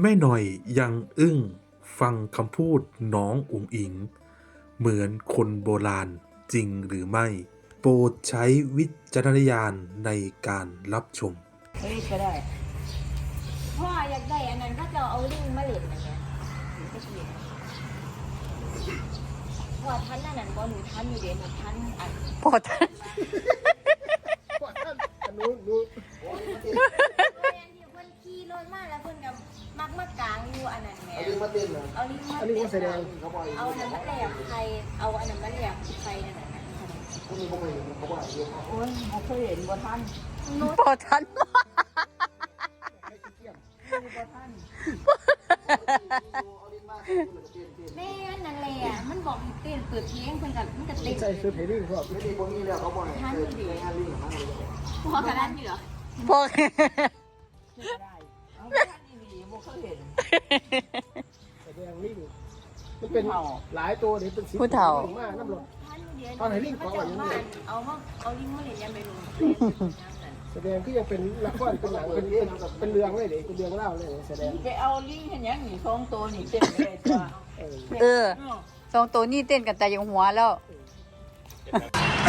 แม่หน่อยยังอึ้งฟังคำพูดน้องอุ๋งอิง เหมือนคนโบราณจริงหรือไม่ โปรดใช้วิจารณญาณในการรับชมเฮ้ยก็ได้พ่ออยากได้อันนั้นก็จะเอาลิงมาเล่นอันเนี้ยก็เชียร์พ่อทันอันนั้นบ่หนูทันอยู่เดี๋ยวหนูทันอันพอท่านแม่ที่เพิ่นขี่รถมาแล้วเพิ่นก็มักมากลางอยู่อันนั้นแห ม่อันนี้มาเต้นเหรอเอาลิงมาอันนี้ก็แสดงเขาบอกเอาอันนั้นมาแหลกใครเอาอันนั้นมาแหลกใครนั่นน่ะอันนี้เขาไม่เห็นเขาบอกเยอะโอ้ยบ่เคยเห็นบ่ท่านหนูพอท่านแม่นั่นแหละมันบอกให้เต้นเปิดเพลงเพิ่นก็มันก็เต้นใส่ชุดเฮลิ่งเขาไม่มีพวกนี้แล้วเขาบอกทันอยู่ดิงานลิงของมันเลยพ่อขนาดนี้เหรอพอแสดง ลิงมันเป็นหลายตัวนี่เป็นสิบมากน้ำหลดทันอยู่เดี๋ยวเอาไหนลิงขอก่อนยังไงเอามาเอาลิงมาเล่นยังไม่รู้แสดงที่ยังเป็นละครเป็นหนังเป็นเป็นเป็นเรื่องเลยเด็เป็นเรื่องเล่าเลยแสดงไปเอาลิงเห็นยังนี่สองตัวนี่เต็มเลยจ้ะเออเออสองตัวนี่เต้นกันแต่ยังหัวแล้วเ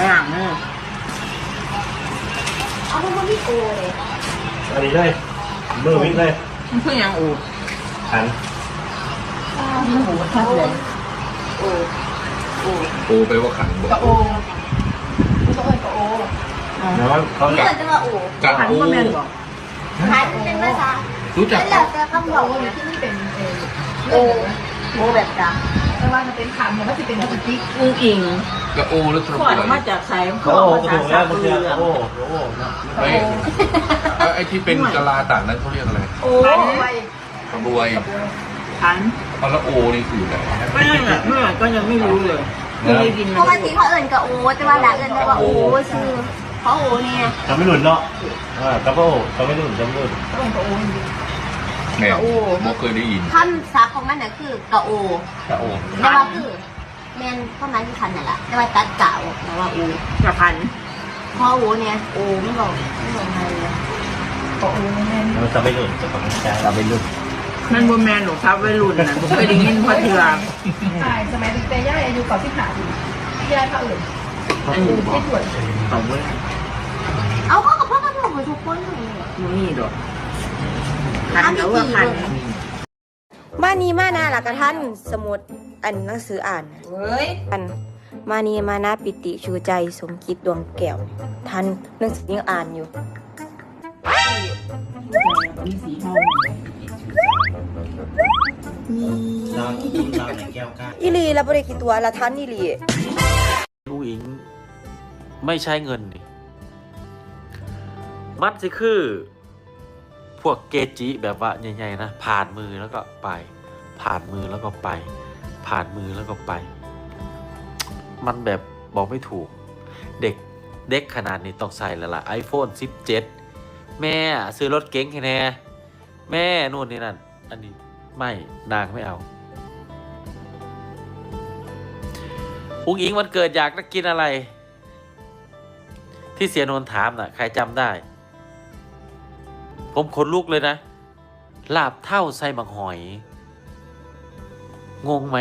อามันมามีโอเลยอันนี้เลยมือวิ่งเลยมันคือยังอูหัน มันหูท่านเลยโอโอโอไปว่าขันบอกกะโอมันก็เอ้ยกะโอแล้วเขาหลัเกิบดจะมาโอกะหันโอก็แม่นบอกหันเป็นภาษารู้จักแล้วแต่คำบอกว่าที่นี่เป็นโอโอแบบจ้าแต่ว่ามันเป็นคำเนี่ยมันจะเป็นพลาสติกอูอิงกระโอแล้วสขอดวยมาจากไสเขาโอ้ถูกแล้วมันคือโอ้โหไม่ไอ้ที่เป็นกะลาต่างนั้นเขาเรียกอะไรโอ้ยกระบวย หันเอาแล้วโอนี่คืออะไรไม่นั่นแหละเมื่อก็ยังไม่รู้เลยไม่ได้ยินปกติเขาเอิ่นกับโอแต่ว่าละเอิ่นว่าโอชื่อเพราะโอเนี่ยจำไม่หลุดเนาะอ่าจำโอ้จำไม่หลุดจำไม่หลุดต้องกะโอแม่โมเคยได้ยินคำศัพท์ของมันน่ะคือกะโอจะโอ้แต่ว่าคือแมนข้อหมายคือคันนั่นแหละแต่ว่าตัดกะออกนะว่าโอจะพันเพราะโอเนี่ยโอไม่บอกไม่บอกอะไรเลยกะโอแม่นเราจำไม่หลุดจะฟังใจจำไม่หลุด มันบ่แม่นหรอกครับวัยรุ่นน่ะบ่เคยได้ยินพอเถื่อใช่สมัยเป็นย่าอายุเก่าที่หาย่าเขาอื่นอันนี้บอกที่ตรวจเขาบ่เอาเขากับพ่อกับพ่อทุกคนเลยบ่มีดอกพันแล้วว่าพันมานีมานาหลักกะท่านสมุดอันหนังสืออ่านเฮ้ยอันมานีมานาปิติชูใจสมคิดดวงแก้วท่านหนังสือยังอ่านอยู่มีสีทอง นอนกินนอนในแก้วก้าอีหลีแล้วบ่ได้กี่ตัวละท่านอีหลีลุงอิงไม่ใช้เงินนี่มันสิคือ พวกเกจิแบบว่าใหญ่ๆนะผ่านมือแล้วก็ไป ผ่านมือแล้วก็ไป ผ่านมือแล้วก็ไป มันแบบบอกไม่ถูก เด็กเด็กขนาดนี้ต้องใส่แล้วล่ะ iPhone 17 แม่ซื้อรถเก๋งให้แน่ แม่นู่นนี่นั่น อันนี้ไม่นางไม่เอาอุ้งอิงวันเกิดอยากจะกินอะไร ที่เสียนนถามน่ะ ใครจำได้ ผมขนลุกเลยนะ ลาบเท่าไส้มังหอย งงไหม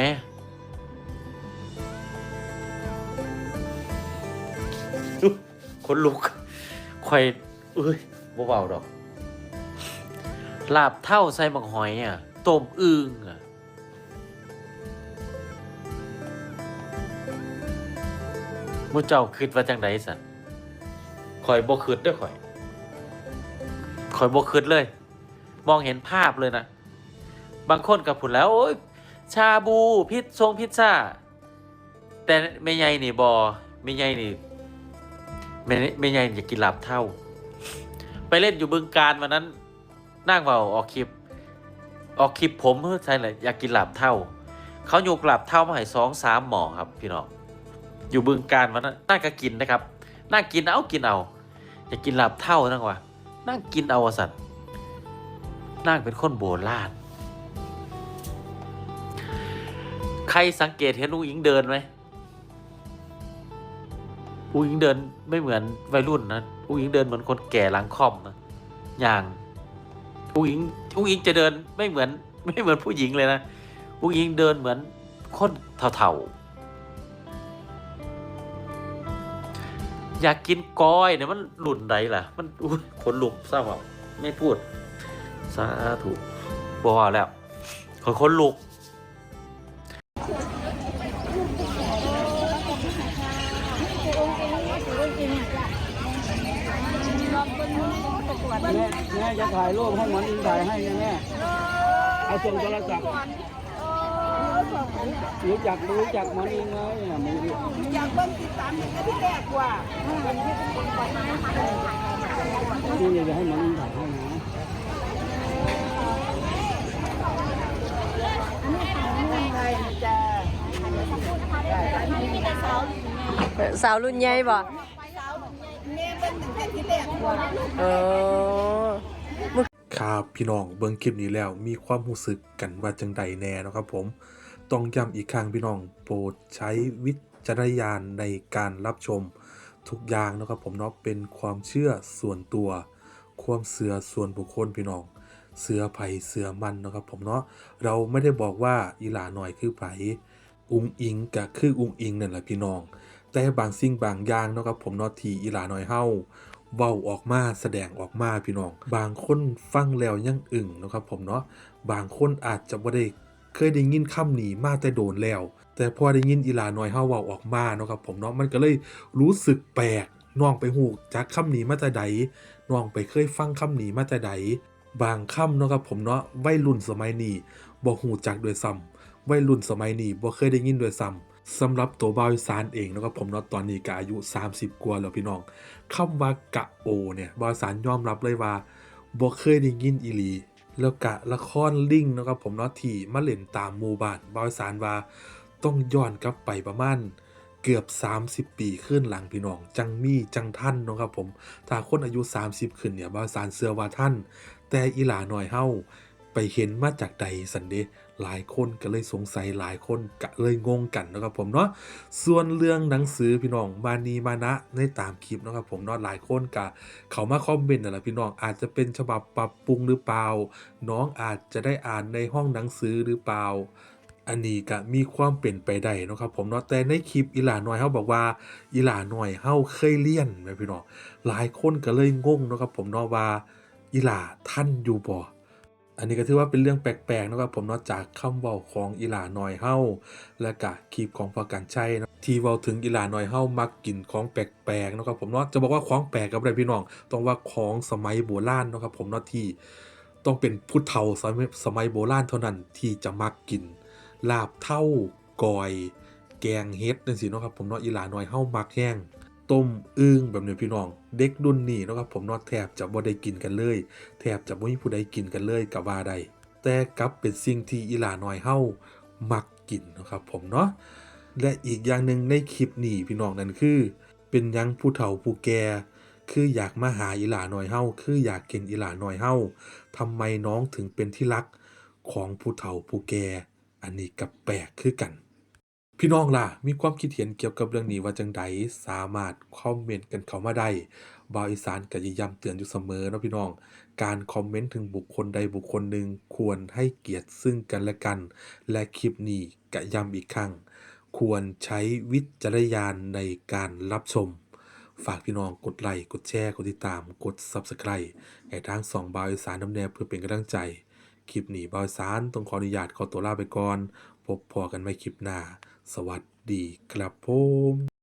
ขนลุกคอยเอ้ยเบาๆดอก ลาบเท่าไส้มังหอยอะต้มอึ่งอะมูเจ้าคิดว่าจังไดสันข่อยบ่คิดเด้อข่อยข่อยบ่คิดเลย มองเห็นภาพเลยนะ บางคนกับผุนแล้ว โอ้ย ชาบู พิซซงพิซซ่า แต่แม่ใหญ่นี่บอแม่ใหญ่นี่แม่แม่ใหญ่อยากกินลาบเท่า ไปเล่นอยู่บึงการวันนั้น นั่งเบาออกคลิป ออกคลิปผมเฮ้ยใช่เลยอยากกินหลาบเท่า เขาโยกลาบเท่ามาให้สองสามหมอครับพี่น้องอยู่บึงการวันนั้นน่าก็กินนะครับน่ากินเอากินเอา อยากกินหลาบเท่านั่งวะนั่งกินเอาสัตว์นั่งเป็นคนโบราณใครสังเกตเห็นลุงอิงเดินไหมลุงอิงเดินไม่เหมือนวัยรุ่นนะลุงอิงเดินเหมือนคนแก่หลังคอมนะอย่าง อุ้งอิงอุ้งอิงจะเดินไม่เหมือนไม่เหมือนผู้หญิงเลยนะอุ้งอิงเดินเหมือนคนเถ่าๆอยากกินก้อยเนี่ยมันหลุนไหนล่ะ มันอุ๊ยขนลุกเศร้าเปล่าไม่พูดสาธุบอแล้วขนขนลุก แม่แม่จะถ่ายรูปให้หมอนอิงถ่ายให้ไงแม่เอาส่งโทรศัพท์รู้จักรู้จักหมอนอิงไหมอะมึงอยากเบิ้งติดตามที่แรกกว่าที่นี่จะให้หมอนอิงถ่ายให้นะสาวรุ่นใหญ่บ่ เออครับพี่น้องเบิ่งคลิปนี้แล้วมีความรู้สึกกันว่าจังใดแน่นะครับผม ต้องย้ำอีกครั้งพี่น้องโปรดใช้วิจารณญาณในการรับชมทุกอย่างนะครับผมเนาะเป็นความเชื่อส่วนตัว ความเสือส่วนบุคคลพี่น้อง เสือไผ่เสือมันนะครับผมเนาะเราไม่ได้บอกว่าอีหลาหน่อยคือไผ่อุงอิงก็คืออุงอิงนั่นแหละพี่น้อง แต่บางสิ่งบางอย่างนะครับผมเนาะที่อีหลาหน่อยเฮา เว้าออกมาแสดงออกมาพี่น้อง บางคนฟังแล้วยังอึ่งนะครับผมเนาะบางคนอาจจะบ่ได้เคยได้ยินคำนี้มาแต่โดนแล้ว แต่พอได้ยินอีลาน้อยเฮาเว้าออกมาเนาะครับผมเนาะมันก็เลยรู้สึกแปลกน้องไปหูจากคำนี้มาแต่ใดน้องไปเคยฟังคำนี้มาแต่ใดบางคำเนาะครับผมเนาะวัยรุ่นสมัยนี้บ่ฮู้จักด้วยซ้ำวัยรุ่นสมัยนี้บ่เคยได้ยินด้วยซ้ำ สำหรับตัวบ่าวอีสานเองเนาะครับผมเนาะตอนนี้ก็อายุ 30 กว่าแล้วพี่น้องคำว่ากะโอเนี่ยบริษัทยอมรับเลยว่าบ่เคยได้ยินอีหลี แล้วกะละครลิงนะครับผมเนาะที่มาเล่นตามหมู่บ้านบริษัทว่าต้องย้อนกลับไปประมาณเกือบ 30 ปีขึ้นหลังพี่น้อง จังมีจังท่านนะครับผมถ้าคนอายุ 30 ขึ้นเนี่ยบริษัทเสือว่าท่าน แต่อีหลาหน่อยเฮาไปเห็นมาจากใดสันเด หลายคนก็เลยสงสัยหลายคนก็เลยงงกันนะครับผมเนาะส่วนเรื่องหนังสือพี่น้องมานีมานะในตามคลิปนะครับผมเนาะหลายคนกะเขามาคอมเมนต์นะพี่น้องอาจจะเป็นฉบับปรับปรุงหรือเปล่า น้องอาจจะได้อ่านในห้องหนังสือหรือเปล่าอันนี้ก็มีความเป็นไปได้นะครับผมเนาะแต่ในคลิปอีหลาน้อยเฮาบอกว่าอีหลาน้อยเฮาเคยเรียนแม่พี่น้องหลายคนก็เลยงงนะครับผมเนาะว่าอีหลาท่านอยู่บ่ อันนี้ก็ถือว่าเป็นเรื่องแปลกๆนะครับผมเนอกจากคำเว้าของอีหลาหน้อยเฮาและกะคลิปของพอกันชัยนะที่เว้าถึงอีหลาหน้อยเฮามักกินของแปลกๆนะครับผมเนาะจะบอกว่าของแปลกกับอะไรพี่น้องต้องว่าของสมัยโบราณนะครับผมเนาะที่ต้องเป็นผู้เฒ่าสมัยสมัยโบราณเท่านั้นที่จะมักกิน ลาบเท่ากอย แกงเฮ็ดนั่นสินะครับผมเนาะอีหลาหน้อยเฮามักแห้ง ต้มอึ่งแบบนี้พี่น้อง เด็กรุ่นนี้นะครับผมนาะแทบจะบ่ได้กินกันเลย แทบจะไม่มีผู้ใดกินกันเลยกับว่าใดแต่กลับเป็นสิ่งที่อีหลาน้อยเฮามักกินนะครับผมเนาะและอีกอย่างหนึ่งในคลิปนี้พี่น้องนั่นคือ เป็นยังผู้เฒ่าผู้แก่คืออยากมาหาอีหลาน้อยเฮาคืออยากกินอีหลาน้อยเฮาทำไมน้องถึงเป็นที่รักของผู้เฒ่าผู้แก่อันนี้กับแปลกคือกัน พี่น้องล่ะ มีความคิดเห็นเกี่ยวกับเรื่องนี้ว่าจังใดสามารถคอมเมนต์กันเข้ามาได้บาวอีสานก็จะย้ำเตือนอยู่เสมอนะพี่น้อง การคอมเมนต์ถึงบุคคลใดบุคคลหนึ่งควรให้เกียรติซึ่งกันและกัน และคลิปนี้ก็ย้ำอีกครั้ง ควรใช้วิจารณญาณในการรับชม ฝากพี่น้องกดไลค์กดแชร์กดติดตามกด Subscribe ให้ทางสองบาวอีสานน้ำแนบเพื่อเป็นกำลังใจคลิปนี้บาวอีสานต้องขออนุญาตขอตัวลาไปก่อน พบพอกันใหม่คลิปหน้า สวัสดีครับผม